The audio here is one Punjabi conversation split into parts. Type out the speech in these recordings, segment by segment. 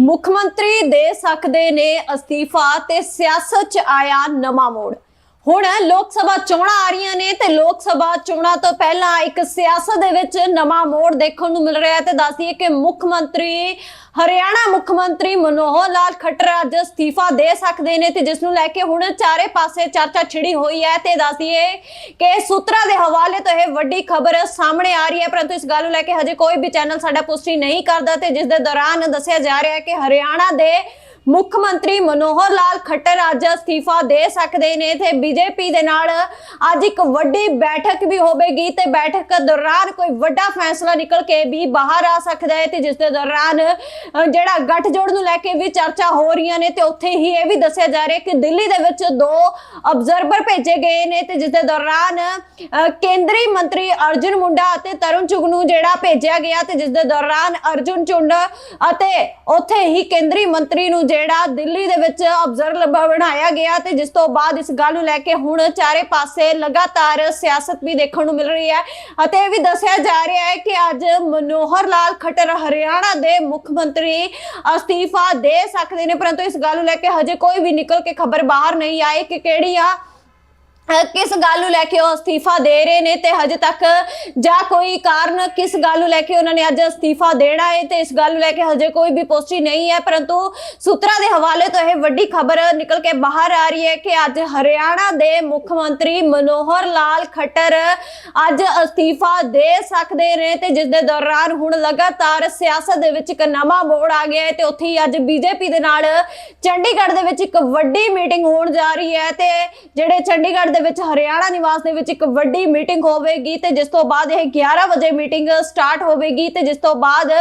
ਮੁੱਖ ਮੰਤਰੀ ਦੇ ਸਕਦੇ ਨੇ ਅਸਤੀਫਾ ਤੇ ਸਿਆਸਤ 'ਚ ਆਇਆ ਨਵਾਂ ਮੋੜ। ਹੁਣ ਲੋਕ ਸਭਾ ਚੋਣਾਂ ਆ ਰਹੀਆਂ ਨੇ ਤੇ ਲੋਕ ਸਭਾ ਚੋਣਾਂ ਤੋਂ ਪਹਿਲਾਂ ਇੱਕ ਸਿਆਸਤ ਦੇ ਵਿੱਚ ਨਵਾਂ ਮੋੜ ਦੇਖਣ ਨੂੰ ਮਿਲ ਰਿਹਾ ਹੈ ਤੇ ਦੱਸਦੀਏ ਕਿ ਮੁੱਖ ਮੰਤਰੀ, ਹਰਿਆਣਾ ਮੁੱਖ ਮੰਤਰੀ ਮਨੋਹਰ ਲਾਲ ਖੱਟਰ ਅੱਜ ਅਸਤੀਫਾ ਦੇ ਸਕਦੇ ਨੇ ਤੇ ਜਿਸ ਨੂੰ ਲੈ ਕੇ ਹੁਣ ਚਾਰੇ ਪਾਸੇ ਚਰਚਾ ਛਿੜੀ ਹੋਈ ਹੈ ਤੇ ਦੱਸਦੀਏ ਕਿ ਸੂਤਰਾਂ ਦੇ ਹਵਾਲੇ ਤੋਂ ਇਹ ਵੱਡੀ ਖਬਰ ਸਾਹਮਣੇ ਆ ਰਹੀ ਹੈ, ਪਰੰਤੂ ਇਸ ਗੱਲ ਨੂੰ ਲੈ ਕੇ ਹਜੇ ਕੋਈ ਵੀ ਚੈਨਲ ਸਾਡਾ ਪੁਸ਼ਟੀ ਨਹੀਂ ਕਰਦਾ ਤੇ ਜਿਸ ਦੇ ਦੌਰਾਨ ਦੱਸਿਆ ਜਾ ਰਿਹਾ ਹੈ ਕਿ ਹਰਿਆਣਾ ਦੇ ਮੁੱਖ ਮੰਤਰੀ ਮਨੋਹਰ ਲਾਲ ਖੱਟਰ ਅੱਜ ਅਸਤੀਫਾ ਦੇ ਸਕਦੇ ਨੇ ਤੇ ਬੀਜੇਪੀ ਦੇ ਨਾਲ ਅੱਜ ਇੱਕ ਵੱਡੀ ਬੈਠਕ ਵੀ ਹੋਵੇਗੀ ਤੇ ਬੈਠਕ ਦੌਰਾਨ ਕੋਈ ਵੱਡਾ ਫੈਸਲਾ ਨਿਕਲ ਕੇ ਵੀ ਬਾਹਰ ਆ ਸਕਦਾ ਹੈ ਤੇ ਜਿਸ ਦੇ ਦੌਰਾਨ ਜਿਹੜਾ ਗੱਠਜੋੜ ਨੂੰ ਲੈ ਕੇ ਵੀ ਚਰਚਾ ਹੋ ਰਹੀਆਂ ਨੇ ਤੇ ਉੱਥੇ ਹੀ ਇਹ ਵੀ ਦੱਸਿਆ ਜਾ ਰਿਹਾ ਕਿ ਦਿੱਲੀ ਦੇ ਵਿੱਚ ਦੋ ਅਬਜ਼ਰਵਰ ਭੇਜੇ ਗਏ ਨੇ ਤੇ ਜਿਸ ਦੇ ਦੌਰਾਨ ਕੇਂਦਰੀ ਮੰਤਰੀ ਅਰਜੁਨ ਮੁੰਡਾ ਅਤੇ ਤਰੁਣ ਚੁਗ ਨੂੰ ਜਿਹੜਾ ਭੇਜਿਆ ਗਿਆ ਤੇ ਜਿਸ ਦੇ ਦੌਰਾਨ ਅਰਜੁਨ ਚੁੰਡ ਅਤੇ ਉੱਥੇ ਹੀ ਕੇਂਦਰੀ ਮੰਤਰੀ ਨੂੰ ਜਿਹੜਾ ਦਿੱਲੀ ਦੇ ਵਿੱਚ ਅਬਜ਼ਰਵਰ ਬਣਾਇਆ ਗਿਆ ਤੇ ਜਿਸ ਤੋਂ ਬਾਅਦ ਇਸ ਗੱਲ ਨੂੰ ਲੈ ਕੇ ਹੁਣ ਚਾਰੇ ਪਾਸੇ ਲਗਾਤਾਰ ਸਿਆਸਤ ਵੀ ਦੇਖਣ ਨੂੰ ਮਿਲ ਰਹੀ ਹੈ ਅਤੇ ਇਹ ਵੀ ਦੱਸਿਆ ਜਾ ਰਿਹਾ ਹੈ ਕਿ ਅੱਜ ਮਨੋਹਰ ਲਾਲ ਖੱਟਰ ਹਰਿਆਣਾ ਦੇ ਮੁੱਖ ਮੰਤਰੀ ਅਸਤੀਫਾ ਦੇ ਸਕਦੇ ਨੇ, ਪਰੰਤੂ ਇਸ ਗੱਲ ਨੂੰ ਲੈ ਕੇ ਹਜੇ ਕੋਈ ਵੀ ਨਿਕਲ ਕੇ ਖਬਰ ਬਾਹਰ ਨਹੀਂ ਆਈ ਕਿ ਕਿਹੜੀ ਆ ਕਿਸ ਗੱਲ ਨੂੰ ਲੈ ਕੇ ਉਹ ਅਸਤੀਫਾ ਦੇ ਰਹੇ ਨੇ ਤੇ ਹਜੇ ਤੱਕ ਜਾਂ ਕੋਈ ਕਾਰਨ ਕਿਸ ਗੱਲ ਨੂੰ ਲੈ ਕੇ ਉਹਨਾਂ ਨੇ ਅੱਜ ਅਸਤੀਫਾ ਦੇਣਾ ਹੈ ਤੇ ਇਸ ਗੱਲ ਨੂੰ ਲੈ ਕੇ ਹਜੇ ਕੋਈ ਵੀ ਪੁਸ਼ਟੀ ਨਹੀਂ ਹੈ, ਪਰੰਤੂ ਸੂਤਰਾਂ ਦੇ ਹਵਾਲੇ ਤੋਂ ਇਹ ਵੱਡੀ ਖਬਰ ਨਿਕਲ ਕੇ ਬਾਹਰ ਆ ਰਹੀ ਹੈ ਕਿ ਅੱਜ ਹਰਿਆਣਾ ਦੇ ਮੁੱਖ ਮੰਤਰੀ ਮਨੋਹਰ ਲਾਲ ਖੱਟਰ ਅੱਜ ਅਸਤੀਫਾ ਦੇ ਸਕਦੇ ਨੇ ਤੇ ਜਿਸ ਦੇ ਦੌਰਾਨ ਹੁਣ ਲਗਾਤਾਰ ਸਿਆਸਤ ਦੇ ਵਿੱਚ ਇੱਕ ਨਵਾਂ ਮੋੜ ਆ ਗਿਆ ਹੈ ਤੇ ਉੱਥੇ ਹੀ ਅੱਜ ਬੀਜੇਪੀ ਦੇ ਨਾਲ ਚੰਡੀਗੜ੍ਹ ਦੇ ਵਿੱਚ ਇੱਕ ਵੱਡੀ ਮੀਟਿੰਗ ਹੋਣ ਜਾ ਰਹੀ ਹੈ ਤੇ ਜਿਹੜੇ ਚੰਡੀਗੜ੍ਹ ਦੇ ਵਿੱਚ ਹਰਿਆਣਾ ਨਿਵਾਸ ਦੇ ਵਿੱਚ ਇੱਕ ਵੱਡੀ ਮੀਟਿੰਗ ਹੋਵੇਗੀ ਤੇ ਜਿਸ ਤੋਂ ਬਾਅਦ ਇਹ 11 ਵਜੇ ਮੀਟਿੰਗ ਸਟਾਰਟ ਹੋਵੇਗੀ ਤੇ ਜਿਸ ਤੋਂ ਬਾਅਦ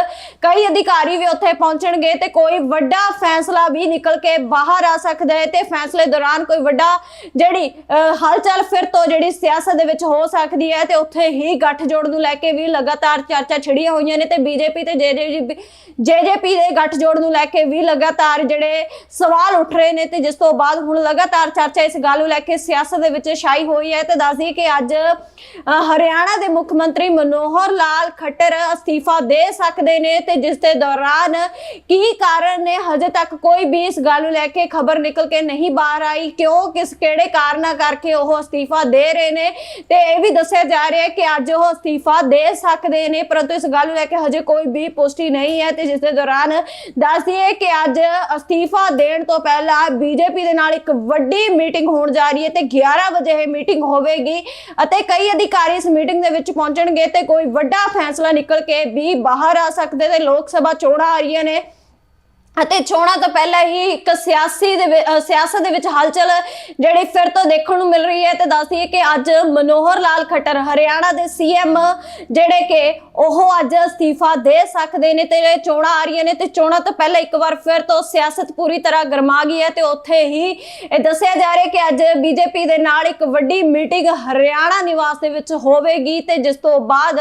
ਕਈ ਅਧਿਕਾਰੀ ਵੀ ਉੱਥੇ ਪਹੁੰਚਣਗੇ ਤੇ ਕੋਈ ਵੱਡਾ ਫੈਸਲਾ ਵੀ ਨਿਕਲ ਕੇ ਬਾਹਰ ਆ ਸਕਦਾ ਹੈ ਤੇ ਫੈਸਲੇ ਦੌਰਾਨ ਕੋਈ ਵੱਡਾ ਜਿਹੜੀ ਹਲਚਲ ਫਿਰ ਤੋਂ ਜਿਹੜੀ ਸਿਆਸਤ ਦੇ ਵਿੱਚ ਹੋ ਸਕਦੀ ਹੈ ਤੇ ਉੱਥੇ ਹੀ ਗੱਠਜੋੜ ਨੂੰ ਲੈ ਕੇ ਵੀ ਲਗਾਤਾਰ ਚਰਚਾ ਛਿੜੀਆਂ ਹੋਈਆਂ ਨੇ ਤੇ ਬੀਜੇਪੀ ਤੇ ਜੇਜੇਪੀ ਜੇਜੇਪੀ ਦੇ ਗੱਠਜੋੜ ਨੂੰ ਲੈ ਕੇ ਵੀ ਲਗਾਤਾਰ ਜਿਹੜੇ ਸਵਾਲ ਉੱਠ ਰਹੇ ਨੇ ਤੇ ਜਿਸ ਤੋਂ ਬਾਅਦ ਹੁਣ ਲਗਾਤਾਰ ਚਰਚਾ ਇਸ ਗੱਲ ਨੂੰ ਲੈ ਕੇ ਸਿਆਸਤ ਦੇ ਵਿੱਚ ਛਾਈ ਹੋਈ ਹੈ ਤੇ ਦੱਸਦੀ ਕਿ ਅੱਜ ਹਰਿਆਣਾ ਦੇ ਮੁੱਖ ਮੰਤਰੀ ਮਨੋਹਰ ਲਾਲ ਖੱਟਰ ਅਸਤੀਫਾ ਦੇ ਸਕਦੇ ਨੇ ਤੇ ਜਿਸ ਦੇ ਦੌਰਾਨ ਕੀ ਕਾਰਨ ਨੇ, ਹਜੇ ਤੱਕ ਕੋਈ ਵੀ ਇਸ ਗੱਲ ਨੂੰ ਲੈ ਕੇ ਖਬਰ ਨਿਕਲ ਕੇ ਨਹੀਂ ਬਾਹਰ ਆਈ। ਕਿਉਂ, ਕਿਸ ਕਿਹੜੇ ਕਾਰਨਾਂ ਕਰਕੇ ਉਹ ਅਸਤੀਫਾ ਦੇ ਰਹੇ ਨੇ? ਤੇ ਇਹ ਵੀ ਦੱਸਿਆ ਜਾ ਰਿਹਾ ਹੈ ਕਿ ਅੱਜ ਉਹ ਅਸਤੀਫਾ ਦੇ ਸਕਦੇ ਨੇ, ਪਰੰਤੂ ਇਸ ਗੱਲ ਨੂੰ ਲੈ ਕੇ ਹਜੇ ਕੋਈ ਵੀ ਪੁਸ਼ਟੀ ਨਹੀਂ ਹੈ ਤੇ ਜਿਸ ਦੇ ਦੌਰਾਨ ਦੱਸਦੀ ਹੈ ਕਿ ਅੱਜ ਅਸਤੀਫਾ ਦੇਣ ਤੋਂ ਪਹਿਲਾਂ ਬੀਜੇਪੀ ਦੇ ਨਾਲ ਇੱਕ ਵੱਡੀ ਮੀਟਿੰਗ ਹੋਣ ਜਾ ਰਹੀ ਹੈ ਤੇ 11 ਵਜੇ ਇਹ ਮੀਟਿੰਗ ਹੋਵੇਗੀ ਅਤੇ ਕਈ ਅਧਿਕਾਰੀ ਇਸ ਮੀਟਿੰਗ ਦੇ ਵਿੱਚ ਪਹੁੰਚਣਗੇ ਤੇ ਕੋਈ ਵੱਡਾ ਫੈਸਲਾ ਨਿਕਲ ਕੇ ਵੀ ਬਾਹਰ ਆ ਸਕਦੇ ਤੇ ਲੋਕ ਸਭਾ ਚੋਣਾਂ ਆ ਰਹੀਆਂ ਨੇ। ਅਤੇ ਚੋਣਾਂ ਤੋਂ ਪਹਿਲਾਂ ਹੀ ਇੱਕ ਸਿਆਸੀ ਦੇ ਸਿਆਸਤ ਦੇ ਵਿੱਚ ਹਲਚਲ ਜਿਹੜੀ ਫਿਰ ਤੋਂ ਦੇਖਣ ਨੂੰ ਮਿਲ ਰਹੀ ਹੈ ਤੇ ਦੱਸਦੀ ਹੈ ਕਿ ਅੱਜ ਮਨੋਹਰ ਲਾਲ ਖੱਟਰ, ਹਰਿਆਣਾ ਦੇ ਸੀਐਮ ਜਿਹੜੇ ਕਿ ਉਹ ਅੱਜ ਅਸਤੀਫਾ ਦੇ ਸਕਦੇ ਨੇ ਤੇ ਚੋਣਾਂ ਆ ਰਹੀਆਂ ਨੇ ਤੇ ਚੋਣਾਂ ਤੋਂ ਪਹਿਲਾਂ ਇੱਕ ਵਾਰ ਫਿਰ ਤੋਂ ਸਿਆਸਤ ਪੂਰੀ ਤਰ੍ਹਾਂ ਗਰਮਾ ਗਈ ਹੈ ਤੇ ਉੱਥੇ ਹੀ ਇਹ ਦੱਸਿਆ ਜਾ ਰਿਹਾ ਕਿ ਅੱਜ ਬੀਜੇਪੀ ਦੇ ਨਾਲ ਇੱਕ ਵੱਡੀ ਮੀਟਿੰਗ ਹਰਿਆਣਾ ਨਿਵਾਸ ਦੇ ਵਿੱਚ ਹੋਵੇਗੀ ਤੇ ਜਿਸ ਤੋਂ ਬਾਅਦ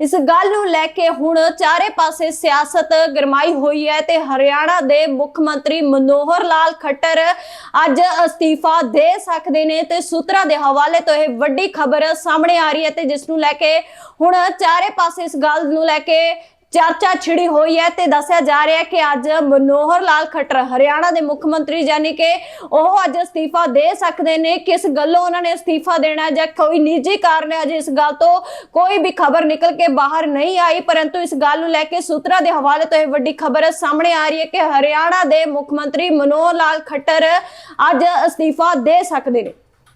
ਇਸ ਗੱਲ ਨੂੰ ਲੈ ਕੇ ਹੁਣ ਚਾਰੇ ਪਾਸੇ ਸਿਆਸਤ ਗਰਮਾਈ ਹੋਈ ਹੈ ਤੇ ਹਰਿਆਣਾ ਦੇ ਮੁੱਖ ਮੰਤਰੀ ਮਨੋਹਰ ਲਾਲ ਖੱਟਰ ਅੱਜ ਅਸਤੀਫਾ ਦੇ ਸਕਦੇ ਨੇ ਤੇ ਸੂਤਰਾਂ ਦੇ ਹਵਾਲੇ ਤੋਂ ਇਹ ਵੱਡੀ ਖਬਰ ਸਾਹਮਣੇ ਆ ਰਹੀ ਹੈ ਤੇ ਜਿਸ ਨੂੰ ਲੈ ਕੇ ਹੁਣ ਚਾਰੇ ਪਾਸੇ ਇਸ ਗੱਲ ਨੂੰ ਲੈ ਕੇ ਚਰਚਾ ਛਿੜੀ ਹੋਈ ਹੈ ਤੇ ਦੱਸਿਆ ਜਾ ਰਿਹਾ ਹੈ ਕਿ ਅੱਜ ਮਨੋਹਰ ਲਾਲ ਖੱਟਰ, ਹਰਿਆਣਾ ਦੇ ਮੁੱਖ ਮੰਤਰੀ ਯਾਨੀ ਕਿ ਉਹ ਅੱਜ ਅਸਤੀਫਾ ਦੇ ਸਕਦੇ ਨੇ। ਕਿਸ ਗੱਲੋਂ ਉਹਨਾਂ ਨੇ ਅਸਤੀਫਾ ਦੇਣਾ ਜਾਂ ਕੋਈ ਨਿੱਜੀ ਕਾਰਨ ਹੈ? ਅਜੇ ਇਸ ਗੱਲ ਤੋਂ ਕੋਈ ਵੀ ਖਬਰ ਨਿਕਲ ਕੇ ਬਾਹਰ ਨਹੀਂ ਆਈ, ਪਰੰਤੂ ਇਸ ਗੱਲ ਨੂੰ ਲੈ ਕੇ ਸੂਤਰਾਂ ਦੇ ਹਵਾਲੇ ਤੋਂ ਇਹ ਵੱਡੀ ਖਬਰ ਸਾਹਮਣੇ ਆ ਰਹੀ ਹੈ ਕਿ ਹਰਿਆਣਾ ਦੇ ਮੁੱਖ ਮੰਤਰੀ ਮਨੋਹਰ ਲਾਲ ਖੱਟਰ ਅੱਜ ਅਸਤੀਫਾ ਦੇ ਸਕਦੇ ਨੇ।